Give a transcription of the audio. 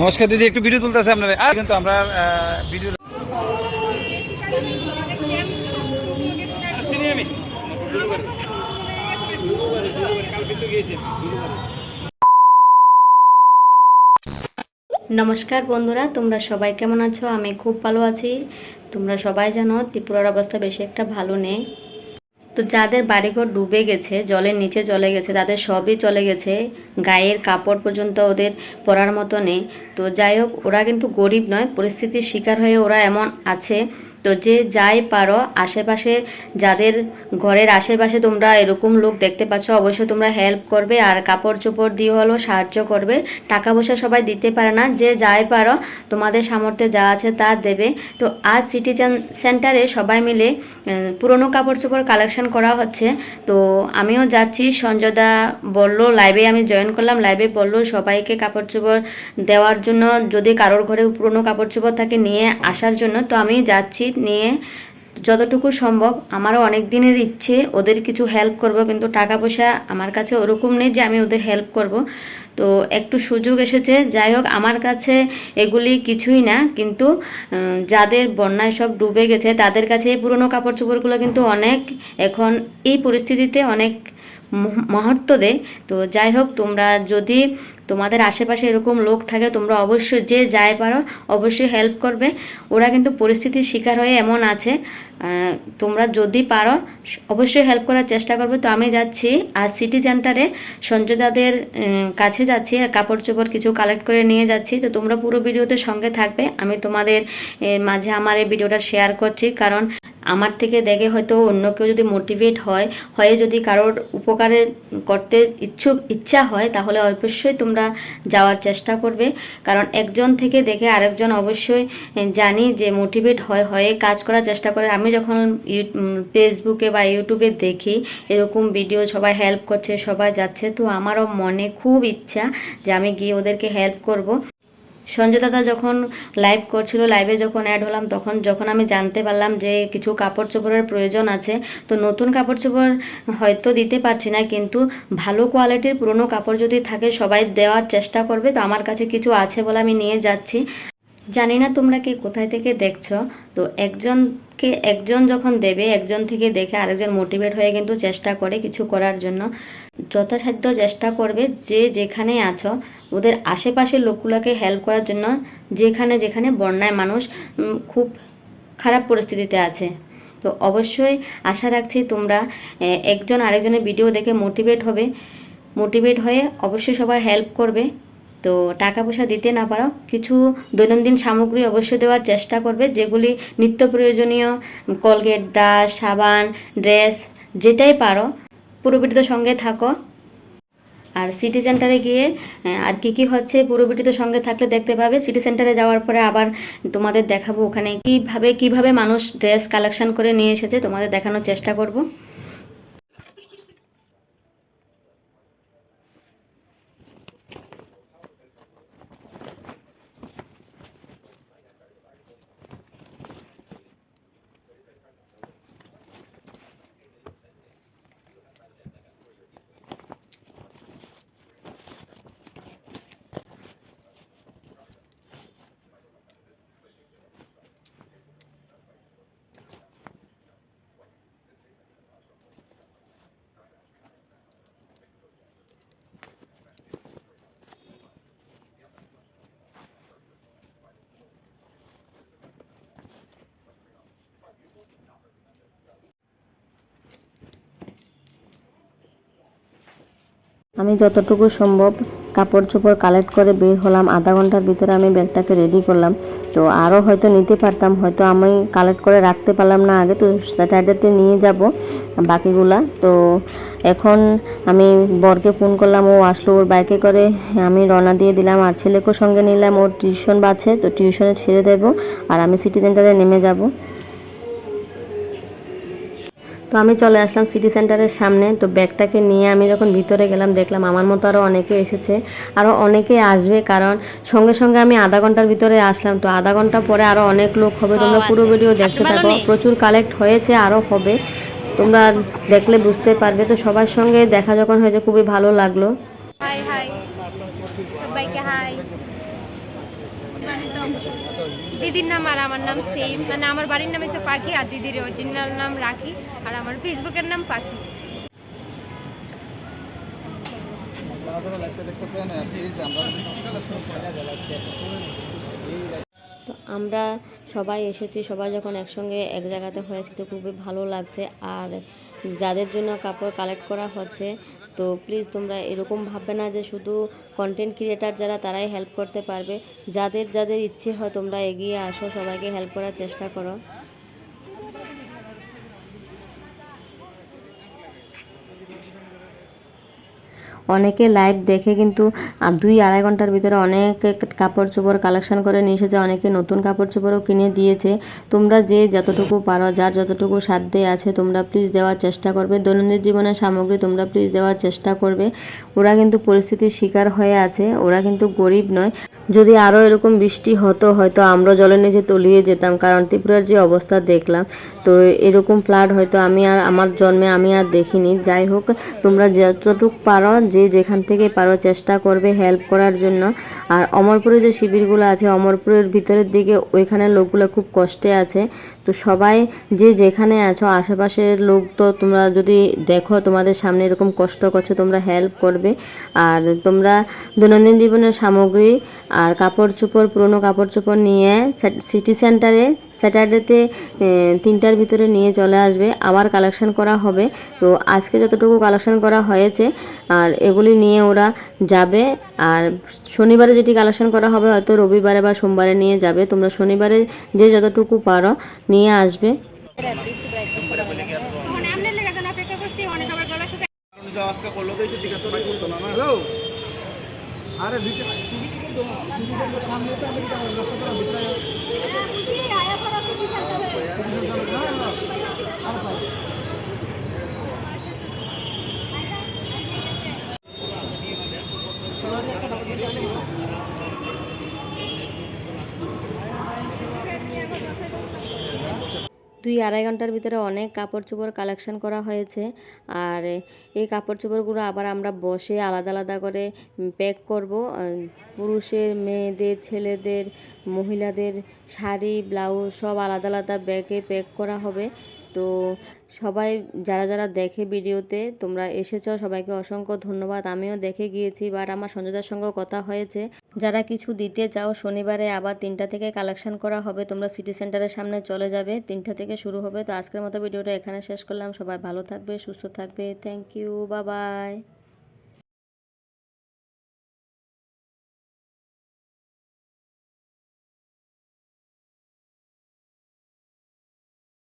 নমস্কার দিদি, একটু ভিডিও তুলতেছে আপনারা। কিন্তু আমরা ভিডিও নমস্কার বন্ধুরা, তোমরা সবাই কেমন আছো? আমি খুব ভালো আছি। তোমরা সবাই জানো, ত্রিপুরার অবস্থা বেশি একটা ভালো নেই। তো যাদের বাড়িঘর ডুবে গেছে, জলের নিচে চলে গেছে, তাদের সবই চলে গেছে। গায়ের কাপড় পর্যন্ত ওদের পরার মতো নেই। তো যাই হোক, ওরা কিন্তু গরিব নয়, পরিস্থিতির শিকার হয়ে ওরা এমন আছে তো যে যাই পারো, আশেপাশে যাদের ঘরের আশেপাশে তোমরা এরকম লোক দেখতে পাচ্ছ, অবশ্যই তোমরা হেল্প করবে আর কাপড় চোপড় দিয়ে হলেও সাহায্য করবে। টাকা পয়সা সবাই দিতে পারে না, যে যাই পারো তোমাদের সামর্থ্যে যা আছে তা দেবে। তো আজ সিটিজেন সেন্টারে সবাই মিলে পুরনো কাপড় চোপড় কালেকশন করা হচ্ছে। তো আমিও যাচ্ছি, সঞ্জয়দা বলল লাইভে আমি জয়েন করলাম লাইভে বলল সবাইকে কাপড় চোপড় দেওয়ার জন্য, যদি কারোর ঘরে পুরনো কাপড় চোপড় থাকে নিয়ে আসার জন্য। তো আমি যাচ্ছি নিয়ে যতটুকু সম্ভব, আমারও অনেক দিনের ইচ্ছে, ওদের কিছু হেল্প করব, কিন্তু টাকা পয়সা আমার কাছে ওরকম নেই যে আমি ওদের হেল্প করব। তো একটু সুযোগ এসেছে, যাই হোক, আমার কাছে এগুলি কিছুই না, কিন্তু যাদের বন্যায় সব ডুবে গেছে, তাদের কাছে এই পুরনো কাপড় চোপড়গুলো কিন্তু অনেক, এখন এই পরিস্থিতিতে অনেক মহ- মহত্ব দেয়। তো যাই হোক, তোমরা যদি তোমাদের আশেপাশে এরকম লোক থাকে, তোমরা অবশ্যই যে যাই পারো, অবশ্যই হেল্প করবে। ওরা কিন্তু পরিস্থিতির শিকার হয়ে এমন আছে তোমরা যদি পারো, অবশ্যই হেল্প করার চেষ্টা করবে। তো আমি যাচ্ছি, আর সিটি সেন্টারে সঞ্জয়দাদের কাছে যাচ্ছি, আর কাপড় চোপড় কিছু কালেক্ট করে নিয়ে যাচ্ছি। তো তোমরা পুরো ভিডিওতে সঙ্গে থাকবে। আমি তোমাদের মাঝে আমার এই ভিডিওটা শেয়ার করছি, কারণ আমার থেকে দেখে হয়তো অন্য কেউ যদি মোটিভেট হয়, হয়ে যদি কারোর উপকারে করতে ইচ্ছুক, ইচ্ছা হয়, তাহলে অবশ্যই তোমরা যাওয়ার চেষ্টা করবে। কারণ একজন থেকে দেখে আরেকজন অবশ্যই জানি যে মোটিভেট হয়, হয়ে কাজ করার চেষ্টা করে। আমি যখন ফেসবুকে বা ইউটিউবে দেখি, এরকম ভিডিও সবাই হেল্প করছে, সবাই যাচ্ছে, তো আমারও মনে খুব ইচ্ছা যে আমি গিয়ে ওদেরকে হেল্প করব। সঞ্জয় দাদা যখন লাইভ করছিল লাইভে যখন অ্যাড হলাম, তখন যখন আমি জানতে পারলাম যে কিছু কাপড় চোপড়ের প্রয়োজন আছে, তো নতুন কাপড় চোপড় হয়তো দিতে পারছি না, কিন্তু ভালো কোয়ালিটির পুরনো কাপড় যদি থাকে, সবাই দেওয়ার চেষ্টা করবে। তো আমার কাছে কিছু আছে বলে আমি নিয়ে যাচ্ছি। জানি না তোমরা কে, কোথায় থেকে দেখছ, তো একজনকে, একজন যখন দেবে, একজন থেকে দেখে আরেকজন মোটিভেট হয়ে কিন্তু চেষ্টা করে কিছু করার জন্য। যথাসাধ্য চেষ্টা করবে যে যেখানে আছো, ওদের আশেপাশের লোকগুলোকে হেল্প করার জন্য যেখানে যেখানে বন্যায় মানুষ খুব খারাপ পরিস্থিতিতে আছে। তো অবশ্যই আশা রাখছি তোমরা একজন আরেকজনের ভিডিও দেখে মোটিভেট হবে। মোটিভেট হয়ে অবশ্যই সবার হেল্প করবে। তো টাকা পয়সা দিতে না পারো, কিছু দৈনন্দিন সামগ্রী অবশ্যই দেওয়ার চেষ্টা করবে, যেগুলি নিত্য প্রয়োজনীয়, কলগেট, ব্রাশ, সাবান, ড্রেস, যেটাই পারো। পুরো ভিডিওর সঙ্গে থাকো। আর সিটি সেন্টারে গিয়ে আর কি কি হচ্ছে পুরো ভিডিওতে সঙ্গে থাকলে দেখতে পাবে। সিটি সেন্টারে যাওয়ার পরে আবার তোমাদের দেখাবো ওখানে কীভাবে কীভাবে মানুষ ড্রেস কালেকশন করে নিয়ে এসেছে, তোমাদের দেখানোর চেষ্টা করব। আমি যতটুকু সম্ভব কাপড় চোপড় কালেক্ট করে বের হলাম। আধা ঘণ্টার ভিতরে আমি ব্যাগটাকে রেডি করলাম। তো আরও হয়তো নিতে পারতাম, হয়তো আমি কালেক্ট করে রাখতে পারলাম না আগে, তো স্যাটারডেতে নিয়ে যাব বাকিগুলা। তো এখন আমি বরকে ফোন করলাম, ও আসলো ওর বাইকে করে। আমি রওনা দিয়ে দিলাম, আর ছেলেকেও সঙ্গে নিলাম। ওর টিউশন বাছে তো টিউশনে ছেড়ে দেবো, আর আমি সিটি সেন্টারে নেমে যাব। তো আমি চলে আসলাম সিটি সেন্টারের সামনে। তো ব্যাগটাকে নিয়ে আমি যখন ভিতরে গেলাম দেখলাম আমার মতো আরও অনেকে এসেছে। আরও অনেকে আসবে কারণ সঙ্গে সঙ্গে আমি আধা ঘণ্টার ভিতরে আসলাম। তো আধা ঘণ্টা পরে আরও অনেক লোক হবে। তোমরা পুরো ভিডিও দেখতে থাকো। প্রচুর কালেক্ট হয়েছে আরও হবে। তোমরা দেখলে বুঝতে পারবে। তো সবার সঙ্গে দেখা যখন হয়েছে খুবই ভালো লাগল। দিদির নাম আর আমার নাম সেম। মানে আমার বাড়ির নাম হচ্ছে পাখি আর দিদির অরিজিনাল নাম রাখি। আর আমার ফেসবুকের নাম পাখি। দেখতেছেন প্লিজ আমরা আমরা সবাই এসেছি, সবাই যখন একসঙ্গে এক জায়গাতে হয়েছে তো খুবই ভালো লাগছে। আর যাদের জন্য কাপড় কালেক্ট করা হচ্ছে, তো প্লিজ তোমরা এরকম ভাববে না যে শুধু কন্টেন্ট ক্রিয়েটার যারা তারাই হেল্প করতে পারবে। যাদের যাদের ইচ্ছে হয় তোমরা এগিয়ে আসো, সবাইকে হেল্প করার চেষ্টা করো। অনেকে লাইভ দেখে কিন্তু দুই আড়াই ঘণ্টার ভিতরে অনেক কাপড় চোপড় কালেকশন করে নিয়ে এসেছে, অনেকে নতুন কাপড় চোপড়ও কিনে দিয়েছে। তোমরা যে যতটুকু পারো, যার যতটুকু সাধ্যে আছে, তোমরা প্লিজ দেওয়ার চেষ্টা করবে। দৈনন্দিন জীবনের সামগ্রী তোমরা প্লিজ দেওয়ার চেষ্টা করবে। ওরা কিন্তু পরিস্থিতির শিকার হয়ে আছে, ওরা কিন্তু গরিব নয়। যদি আরও এরকম বৃষ্টি হতো, হয়তো আমরা জলে নিচে তলিয়ে যেতাম, কারণ ত্রিপুরার যে অবস্থা দেখলাম। তো এরকম ফ্লাড হয়তো আমি আর আমার জন্মে আমি আর দেখিনি। যাই হোক, তোমরা যতটুকু পারো, যে যেখান থেকে পারো চেষ্টা করবে হেল্প করার জন্য। আর অমরপুরে যে শিবিরগুলো আছে, অমরপুরের ভিতরের দিকে ওইখানে লোকগুলো খুব কষ্টে আছে। তো সবাই যে যেখানে আছো, আশেপাশের লোক তো তোমরা যদি দেখো, তোমাদের সামনে এরকম কষ্ট করছে, তোমরা হেল্প করবে। আর তোমরা দৈনন্দিন জীবনের সামগ্রী আর কাপড় চোপড় পুরনো কাপড় চোপড় নিয়ে সিটি সেন্টারে স্যাটারডেতে তিনটার ভিতরে নিয়ে চলে আসবে। আবার কালেকশন করা হবে। তো আজকে যতটুকু কালেকশন করা হয়েছে, আর এগুলি নিয়ে ওরা যাবে। আর শনিবারে যেটি কালেকশন করা হবে, হয়তো রবিবারে বা সোমবারে নিয়ে যাবে। তোমরা শনিবারে যে যতটুকু পারো নিয়ে আসবে। মানে আপনার লেগে তো অপেক্ষা করছি দুই আড়াই ঘণ্টার ভিতরে অনেক কাপড় চোপড় কালেকশন করা হয়েছে। আর এই কাপড় চোপড়গুলো আবার আমরা বসে আলাদা আলাদা করে প্যাক করব। পুরুষের, মেয়েদের, ছেলেদের মহিলাদের শাড়ি, ব্লাউজ সব আলাদা আলাদা ব্যাগে প্যাক করা হবে। তো সবাই যারা যারা দেখে ভিডিওতে, তোমরা এসেছ, সবাইকে অসংখ্য ধন্যবাদ। আমিও দেখে গিয়েছি বাট আমার সঞ্জয়দার সঙ্গেও কথা হয়েছে। যারা কিছু দিতে চাও, শনিবারে আবার তিনটা থেকে কালেকশন করা হবে। তোমরা সিটি সেন্টারের সামনে চলে যাবে, তিনটা থেকে শুরু হবে। তো আজকের মতো ভিডিওটা এখানে শেষ করলাম। সবাই ভালো থাকবে, সুস্থ থাকবে। Thank you bye bye